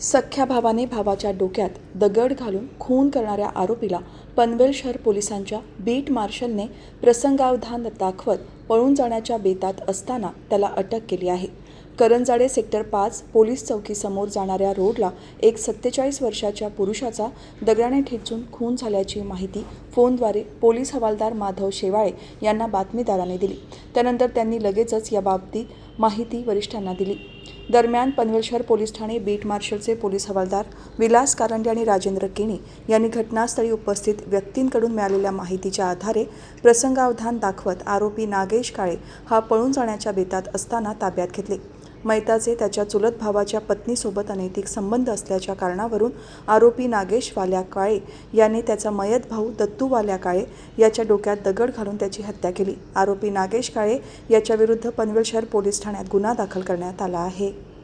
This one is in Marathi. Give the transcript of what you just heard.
सख्ख्या भावाने भावाच्या डोक्यात दगड घालून खून करणाऱ्या आरोपीला पनवेल शहर पोलिसांच्या बीट मार्शलने प्रसंगावधान दाखवत पळून जाण्याच्या बेतात असताना त्याला अटक केली आहे. करंजाडे सेक्टर पाच पोलीस चौकीसमोर जाणाऱ्या रोडला एक सत्तेचाळीस वर्षाच्या पुरुषाचा दगडाने ठेचून खून झाल्याची माहिती फोनद्वारे पोलीस हवालदार माधव शेवाळे यांना बातमीदाराने दिली. त्यानंतर त्यांनी लगेचच याबाबतीत माहिती वरिष्ठांना दिली. दरम्यान पनवेल शहर पोलीस ठाणे बीट मार्शलचे पोलीस हवालदार विलास कारंडे आणि राजेंद्र केणी यांनी घटनास्थळी उपस्थित व्यक्तींकडून मिळालेल्या माहितीच्या आधारे प्रसंगावधान दाखवत आरोपी नागेश काळे हा पळून जाण्याच्या बेतात असताना ताब्यात घेतले. मैताचे त्याच्या चुलत भावाच्या पत्नीसोबत अनैतिक संबंध असल्याच्या कारणावरून आरोपी नागेश वाल्या काळे याने त्याचा मयत भाऊ दत्तू वाल्या काळे याच्या डोक्यात दगड घालून त्याची हत्या केली. आरोपी नागेश काळे याच्याविरुद्ध पनवेल शहर पोलीस ठाण्यात गुन्हा दाखल करण्यात आला आहे.